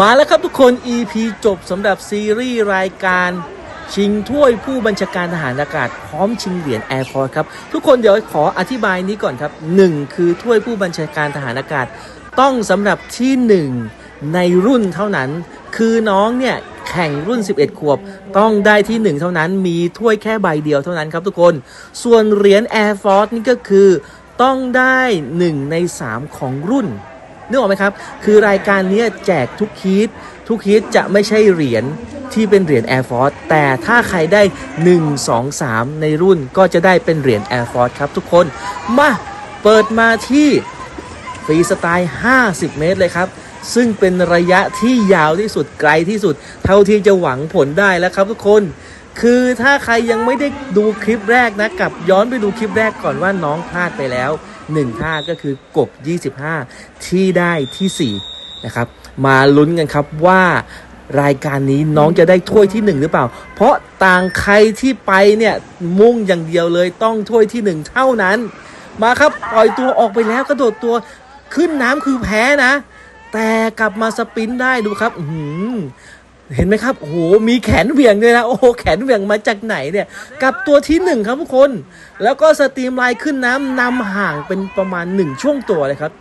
มาแล้วครับทุกคน EP จบสำหรับซีรีส์รายการชิงถ้วยผู้บัญชาการทหารอากาศพร้อมชิงเหรียญแอร์ฟอร์ครับ ทุกคนเดี๋ยวขออธิบายนี้ก่อนครับ 1 คือถ้วยผู้บัญชาการทหารอากาศ ต้องสำหรับที่ 1 ในรุ่นเท่านั้น คือน้องเนี่ยแข่งรุ่น 11 ขวบ ต้องได้ที่ 1 เท่านั้นมีถ้วยแค่ใบเดียวเท่านั้นครับทุกคน ส่วนเหรียญ Air Force นี่ก็คือต้องได้ 1 ใน 3 ของรุ่น นึกออกไหมครับ คือรายการนี้แจกทุกฮีททุกฮีทจะไม่ใช่เหรียญที่เป็นเหรียญ Air Force แต่ถ้าใครได้ 1 2 3 ในรุ่นก็จะได้เป็นเหรียญ Air Force ครับทุกคน มาเปิดมาที่ฟรีสไตล์ 50 เมตรเลยครับ ซึ่งเป็นระยะที่ยาวที่สุดไกลที่สุด เท่าที่จะหวังผลได้แล้วครับทุกคน คือถ้าใครยังไม่ได้ดูคลิปแรกนะกลับย้อนไปดูคลิปแรกก่อนว่าน้องพลาดไปแล้ว 1ท่าก็คือกบ 25 ที่ได้ทีสี่ 4 นะครับ มาลุ้นกันครับว่ารายการนี้น้องจะได้ถ้วยที่ 1 หรือเปล่า เพราะต่างใครที่ไปเนี่ยมุ่งอย่างเดียวเลยต้องถ้วยที่ 1 เท่านั้น มาครับปล่อยตัวออกไปแล้วกระโดดตัวขึ้นน้ำคือแพ้นะ แต่กลับมาสปินได้ดูครับ อื เห็นไหมครับ โอ้โห มีแขนเหวี่ยงเลยนะ โอ้โห แขนเหวี่ยงมาจากไหนเนี่ย กับตัวที่หนึ่งครับทุกคน แล้วก็สตรีมไลน์ขึ้นน้ำนำห่างเป็นประมาณหนึ่งช่วงตัวเลยครับ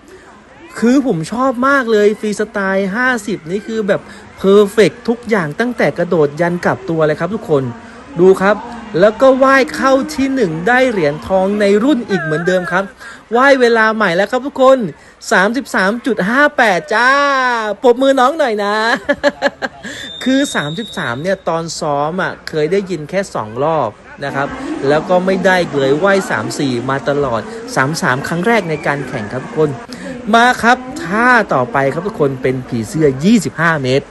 คือผมชอบมากเลยฟรีสไตล์ 50 นี่คือแบบเพอร์เฟกทุกอย่างตั้งแต่กระโดดยันกลับตัวเลยครับทุกคน ดูครับ แล้วก็ว่ายเข้าที่หนึ่งได้เหรียญทองในรุ่นอีกเหมือนเดิมครับว่ายเวลาใหม่แล้วครับทุกคน 33.58 จ้า ปรบมือน้องหน่อยนะ คือ 33 เนี่ย ตอนซ้อมอะเคยได้ยินแค่ 2 รอบนะครับ แล้วก็ไม่ได้เลยว่าย3-4 มาตลอด 3-3 ครั้งแรกในการแข่งครับทุกคน มาครับท่าต่อไปครับทุกคนเป็นผีเสื้อ 25 เมตร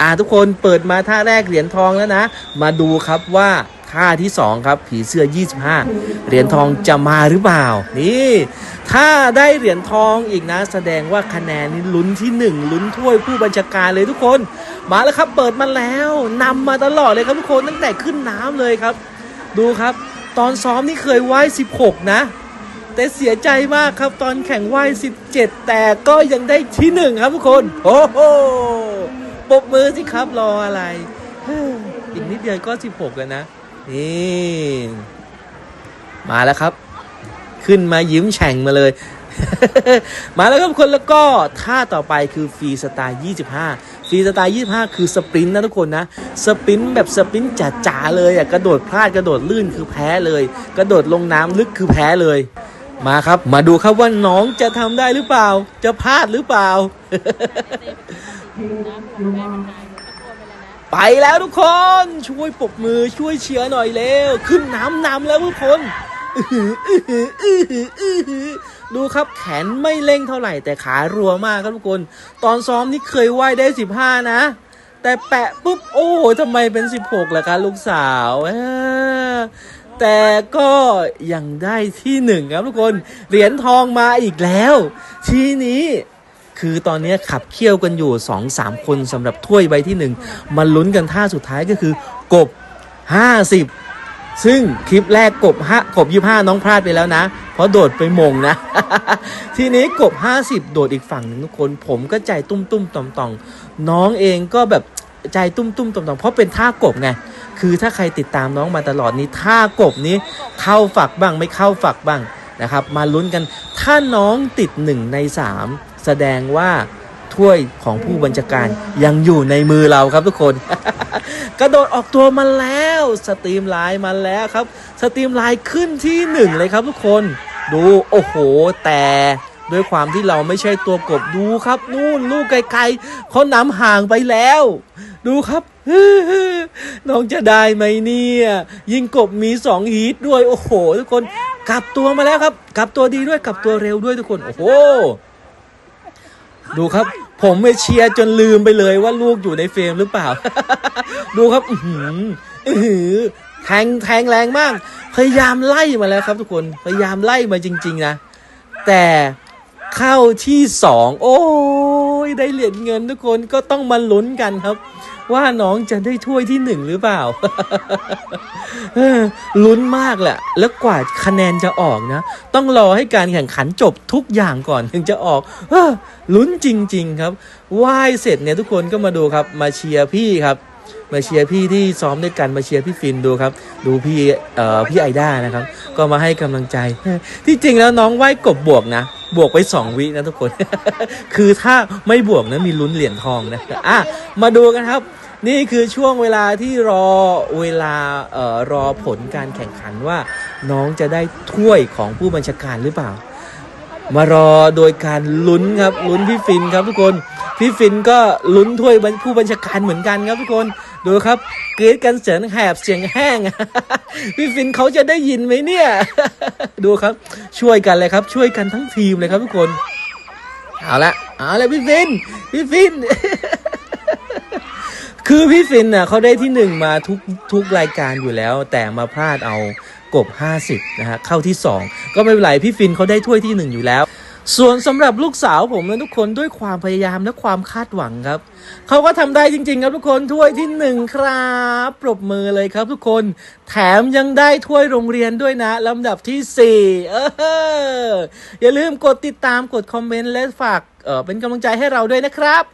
อ่าทุกคนเปิดมาท่าแรกเหรียญทองแล้วนะ มาดูครับว่าท่าที่ 2 ครับผีเสื้อ 25 เหรียญทองจะมาหรือเปล่า นี่ ถ้าได้เหรียญทองอีกนะ แสดงว่าคะแนนนี้ลุ้นที่ 1 ลุ้นถ้วยผู้บัญชาการเลยทุกคน มาแล้วครับ เปิดมาแล้วนำมาตลอดเลยครับทุกคนตั้งแต่ขึ้นน้ำเลยครับ ดูครับ ตอนซ้อมนี่เคยว่าย16 นะ แต่เสียใจมากครับตอนแข่งว่าย17 แต่ก็ยังได้ที่หนึ่งครับทุกคน โอ้โหปบมือสิครับรออะไรอีกนิดเดียวก็ 16 แล้วนะนี่มาแล้วครับ ขึ้นมายิ้มแฉ่งมาเลย มาแล้วครับทุกคนแล้วก็ท่าต่อไปคือฟรีสไตล์25 ฟรีสไตล์25 คือสปรินต์นะทุกคนนะ สปรินต์แบบสปรินต์จ๋าๆเลยอะกระโดดพลาดกระโดดลื่นคือแพ้เลย กระโดดลงน้ำลึกคือแพ้เลยมาครับ มาดูครับว่าน้องจะทำได้หรือเปล่า จะพลาดหรือเปล่า ไปแล้วทุกคน ช่วยปรบมือช่วยเชียร์หน่อยเร็ว ขึ้นน้ำนำแล้วทุกคน ดูครับแขนไม่เร่งเท่าไหร่แต่ขารัวมากครับทุกคน ตอนซ้อมนี่เคยว่ายได้ 15 นะ แต่แปะปุ๊บ โอ้โหทำไมเป็น 16ล่ะคะลูกสาวแต่ก็ยังได้ที่หนึ่งครับทุกคน เหรียญทองมาอีกแล้ว ทีนี้คือตอนนี้ขับเคี่ยวกันอยู่ 2-3 คนสำหรับถ้วยใบที่1มันลุ้นกันท่าสุดท้ายก็คือกบ 50 ซึ่งคลิปแรกกบห้ากบ25น้องพลาดไปแล้วนะ เพราะโดดไปมงนะ ทีนี้กบ 50 โดดอีกฝั่งหนึ่งทุกคน ผมก็ใจตุ้มตุ้มต่อมต่อมน้องเองก็แบบใจตุ้มตุ้มต่อมต่อมเพราะเป็นท่ากบไงคือถ้าใครติดตามน้องมาตลอดนี้ท่ากบนี้เข้าฝักบ้างไม่เข้าฝักบ้างนะครับ มาลุ้นกันถ้าน้องติด 1 ใน 3 แสดงว่าถ้วยของผู้บัญชาการยังอยู่ในมือเราครับทุกคน กระโดดออกตัวมาแล้ว สตรีมไลน์มาแล้วครับ สตรีมไลน์ขึ้นที่หนึ่งเลยครับทุกคน ดูโอ้โห แต่ด้วยความที่เราไม่ใช่ตัวกบดูครับ นู่นลูกไกลๆเขานำห่างไปแล้ว ดูครับน้องจะได้ไหมเนี่ย ยิงกบมีสองฮีทด้วยโอ้โห ทุกคนกลับตัวมาแล้วครับ กลับตัวดีด้วยกลับตัวเร็วด้วยทุกคน โอ้โห ดูครับ ผมไปเชียร์จนลืมไปเลยว่าลูกอยู่ในเฟรมหรือเปล่า ดูครับ ออแทงแทงแรงมาก พยายามไล่มาแล้วครับทุกคนพยายามไล่มาจริง ๆ นะ แต่เข้าที่สองโอ้ยได้เหรียญเงินทุกคนก็ต้องมาลุ้นกันครับ ว่าน้องจะได้ถ้วยที่หนึ่งหรือเปล่าลุ้นมากแหละ แล้วกว่าคะแนนจะออกนะ ต้องรอให้การแข่งขันจบทุกอย่างก่อนถึงจะออกลุ้นจริง ๆ ครับว่ายเสร็จเนี่ยทุกคนก็มาดูครับ มาเชียร์พี่ครับ มาเชียร์พี่ที่ซ้อมด้วยกันมาเชียร์พี่ฟินดูครับ ดูพี่เอ่อพี่ไอด้านะครับ ก็มาให้กำลังใจ ที่จริงแล้วน้องว่ายกบบวกนะ บวกไปสองวินะทุกคน คือถ้าไม่บวกนะมีลุ้นเหรียญทองนะอะมาดูกันครับนี่คือช่วงเวลาที่รอเวลาเอ่อรอผลการแข่งขันว่าน้องจะได้ถ้วยของผู้บัญชาการหรือเปล่า มารอโดยการลุ้นครับลุ้นพี่ฟินครับทุกคน พี่ฟินก็ลุ้นถ้วยผู้บัญชาการเหมือนกันครับทุกคน ดูครับกรีดกันเสียงแหบเสียงแห้ง พี่ฟินเขาจะได้ยินไหมเนี่ย ดูครับ ช่วยกันเลยครับ ช่วยกันทั้งทีมเลยครับทุกคน เอาละเอาละพี่ฟิน พี่ฟิน คือพี่ฟินน่ะเขาได้ที่หนึ่งมาทุกทุกรายการอยู่แล้ว แต่มาพลาดเอากบ 50นะฮะเข้าที่ 2 ก็ไม่เป็นไรพี่ฟินเขาได้ถ้วยที่ 1 อยู่แล้ว ส่วนสำหรับลูกสาวผมและทุกคนด้วยความพยายามและความคาดหวังครับ เขาก็ทำได้จริง ๆ ครับทุกคนถ้วยที่หนึ่งครับ ปรบมือเลยครับทุกคน แถมยังได้ถ้วยโรงเรียนด้วยนะลำดับที่4เอออย่าลืมกดติดตามกดคอมเมนต์และฝากเออเป็นกำลังใจให้เราด้วยนะครับ